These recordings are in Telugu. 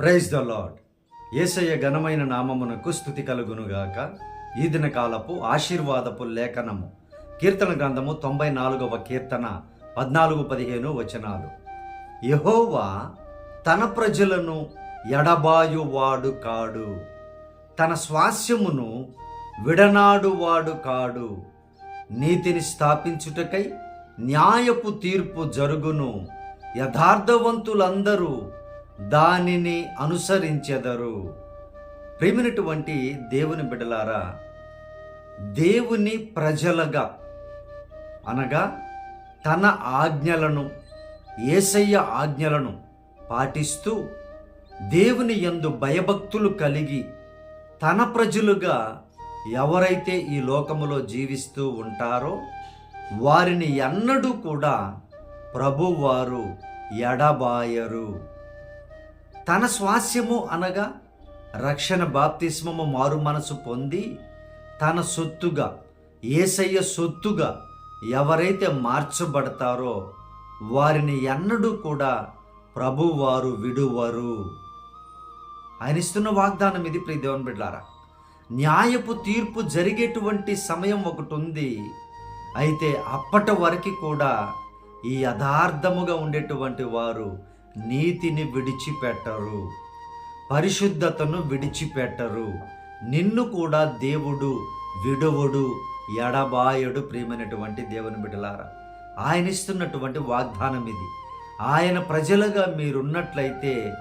ప్రైజ్ ద లాడ్ ఏసయ్య ఘనమైన నామమునకు స్థుతి కలుగునుగాక. ఈ దిన కాలపు ఆశీర్వాదపు లేఖనము. కీర్తన గ్రంథము తొంభై నాలుగవ కీర్తన పద్నాలుగు పదిహేను వచనాలు. యహోవా తన ప్రజలను ఎడబాయువాడు కాడు. తన స్వాస్యమును విడనాడువాడు కాడు. నీతిని స్థాపించుటకై న్యాయపు తీర్పు జరుగును. యథార్థవంతులందరూ దానిని అనుసరించెదరు. ప్రేమినటువంటి దేవుని బిడలారా దేవుని ప్రజలగా అనగా తన ఆజ్ఞలను ఏసయ్య ఆజ్ఞలను పాటిస్తూ దేవుని యందు భయభక్తులు కలిగి తన ప్రజలుగా ఎవరైతే ఈ లోకములో జీవిస్తూ ఉంటారో వారిని ఎన్నడూ కూడా ప్రభువారు ఎడబాయరు. తన స్వాస్యము అనగా రక్షణ బాప్తిస్మము మారు మనసు పొంది తన సొత్తుగా ఏసయ్య సొత్తుగా ఎవరైతే మార్చబడతారో వారిని ఎన్నడూ కూడా ప్రభువారు విడువరు. ఆయన ఇస్తున్న వాగ్దానం ఇది ప్రియ దేవన్ బిడ్డారా న్యాయపు తీర్పు జరిగేటువంటి సమయం ఒకటి ఉంది. అయితే అప్పటి వరకు కూడా ఈ యథార్థముగా ఉండేటువంటి వారు నీతిని విడిచిపెట్టరు పరిశుద్ధతను విడిచిపెట్టరు. నిన్ను కూడా దేవుడు విడువుడు ఎడబాయడు ప్రియమైనటువంటి దేవుని బిడ్డలారా. ఆయన ఇస్తున్నటువంటి వాగ్దానం ఇది. ఆయన ప్రజలుగా మీరున్నట్లయితే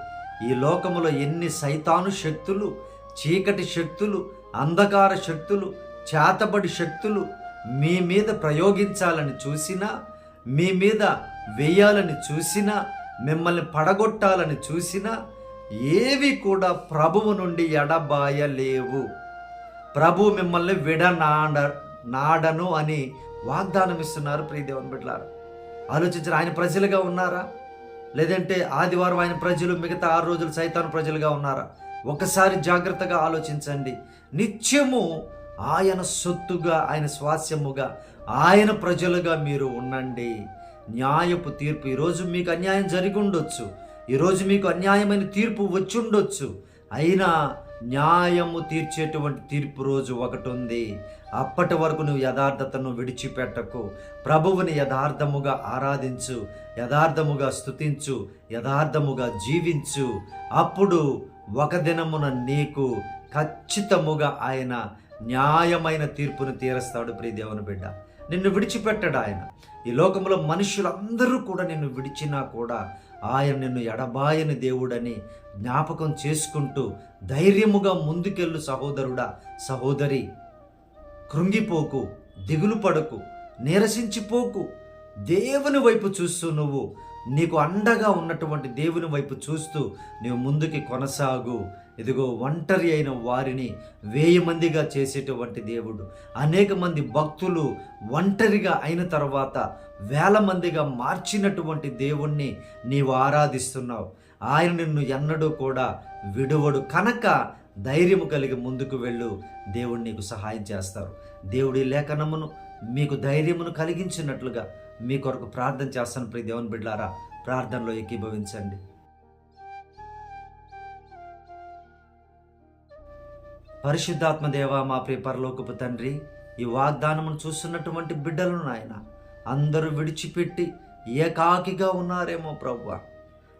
ఈ లోకములో ఎన్ని సైతాను శక్తులు చీకటి శక్తులు అంధకార శక్తులు చేతబడి శక్తులు మీ మీద ప్రయోగించాలని చూసినా మీ మీద వేయాలని చూసినా మిమ్మల్ని పడగొట్టాలని చూసినా ఏవి కూడా ప్రభువు నుండి ఎడబాయలేవు. ప్రభు మిమ్మల్ని విడనాడ నాడను అని వాగ్దానం ఇస్తున్నారు ప్రియదేవన్ బిడ్డలారు ఆలోచించారు ఆయన ప్రజలుగా ఉన్నారా? లేదంటే ఆదివారం ఆయన ప్రజలు మిగతా ఆరు రోజులు సైతాను ప్రజలుగా ఉన్నారా? ఒకసారి జాగ్రత్తగా ఆలోచించండి. నిత్యము ఆయన సొత్తుగా ఆయన స్వాస్యముగా ఆయన ప్రజలుగా మీరు ఉండండి. న్యాయపు తీర్పు. ఈరోజు మీకు అన్యాయం జరిగి ఉండొచ్చు ఈరోజు మీకు అన్యాయమైన తీర్పు వచ్చి ఉండొచ్చు అయినా న్యాయము తీర్చేటువంటి తీర్పు రోజు ఒకటి ఉంది అప్పటి వరకు నువ్వు యథార్థతను విడిచిపెట్టకు. ప్రభువుని యథార్థముగా ఆరాధించు యథార్థముగా స్తుతించు యథార్థముగా జీవించు. అప్పుడు ఒక దినమున నీకు ఖచ్చితముగా ఆయన న్యాయమైన తీర్పును తీరుస్తాడు ప్రియదేవుని బిడ్డ. నిన్ను విడిచిపెట్టడు ఆయన. ఈ లోకంలో మనుషులందరూ కూడా నిన్ను విడిచినా కూడా ఆయన నిన్ను ఎడబాయని దేవుడని జ్ఞాపకం చేసుకుంటూ ధైర్యముగా ముందుకెళ్ళు సహోదరుడా సహోదరి. కృంగిపోకు దిగులు పడకు నీరసించిపోకు దేవుని వైపు చూస్తూ నువ్వు నీకు అండగా ఉన్నటువంటి దేవుని వైపు చూస్తూ నీవు ముందుకి కొనసాగు. ఇదిగో ఒంటరి అయిన వారిని వేయి మందిగా చేసేటువంటి దేవుడు. అనేక మంది భక్తులు ఒంటరిగా అయిన తర్వాత వేల మందిగా మార్చినటువంటి దేవుణ్ణి నీవు ఆరాధిస్తున్నావు. ఆయన నిన్ను ఎన్నడూ కూడా విడువడు. కనుక ధైర్యము కలిగి ముందుకు వెళ్ళు. దేవుడు నీకు సహాయం చేస్తారు. దేవుడి లేఖనమును మీకు ధైర్యమును కలిగించినట్లుగా మీ కొరకు ప్రార్థన చేస్తాను ప్రియ దేవుని బిడ్డారా ప్రార్థనలో ఏకీభవించండి. పరిశుద్ధాత్మ దేవ మా ప్రియ పరలోకపు తండ్రి ఈ వాగ్దానమును చూస్తున్నటువంటి బిడ్డలను నాయన అందరూ విడిచిపెట్టి ఏకాకిగా ఉన్నారేమో ప్రభు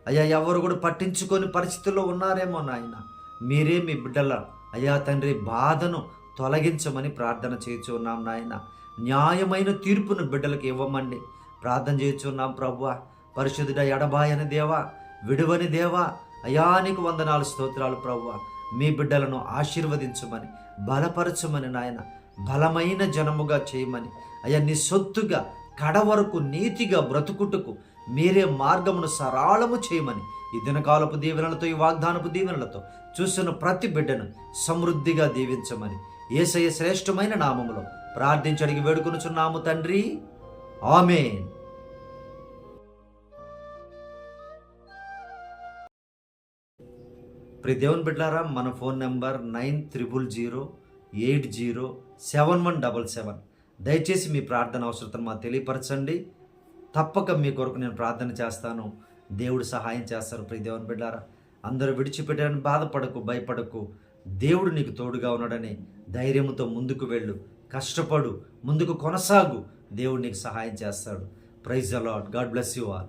అయ్యా ఎవరు కూడా పట్టించుకొని పరిస్థితుల్లో ఉన్నారేమో నాయన మీరే మీ బిడ్డల అయ్యా తండ్రి బాధను తొలగించమని ప్రార్థన చేయుచున్నాం నాయన. న్యాయమైన తీర్పును బిడ్డలకు ఇవ్వమండి. ప్రార్థన చేయుచున్నాం ప్రభు పరిశుద్ధుడ ఎడబాయని దేవా విడువని దేవా అయానికి వందనాలు స్తోత్రాలు ప్రభు మీ బిడ్డలను ఆశీర్వదించమని బలపరచమని నాయన బలమైన జనముగా చేయమని. అయ్యా నీ సొత్తుగా కడ వరకు నీతిగా బ్రతుకుటకు మీరే మార్గమును సరాళము చేయమని. ఈ దినకాలపు దీవెనలతో ఈ వాగ్దానపు దీవెనలతో చూసిన ప్రతి బిడ్డను సమృద్ధిగా దీవించమని. ఏసయ్య శ్రేష్టమైన నామములో ప్రార్థించడికి వేడుకొనుచున్నాము తండ్రి. ఆమెన్. ప్రియ దేవుని బిడ్డారా మన phone number nine triple zero eight zero seven one double seven. దయచేసి మీ ప్రార్థన అవసరతను మాకు తెలియపరచండి. తప్పక మీ కొరకు నేను ప్రార్థన చేస్తాను. దేవుడు సహాయం చేస్తారు ప్రియ దేవుని బిడ్డారా. అందరూ విడిచిపెట్టారని బాధపడకు భయపడకు. దేవుడు నీకు తోడుగా ఉన్నాడని ధైర్యంతో ముందుకు వెళ్ళు. కష్టపడు ముందుకు కొనసాగు. దేవుడు నీకు సహాయం చేస్తాడు. ప్రైజ్ అలాడ్ గాడ్ బ్లెస్ యూ ఆల్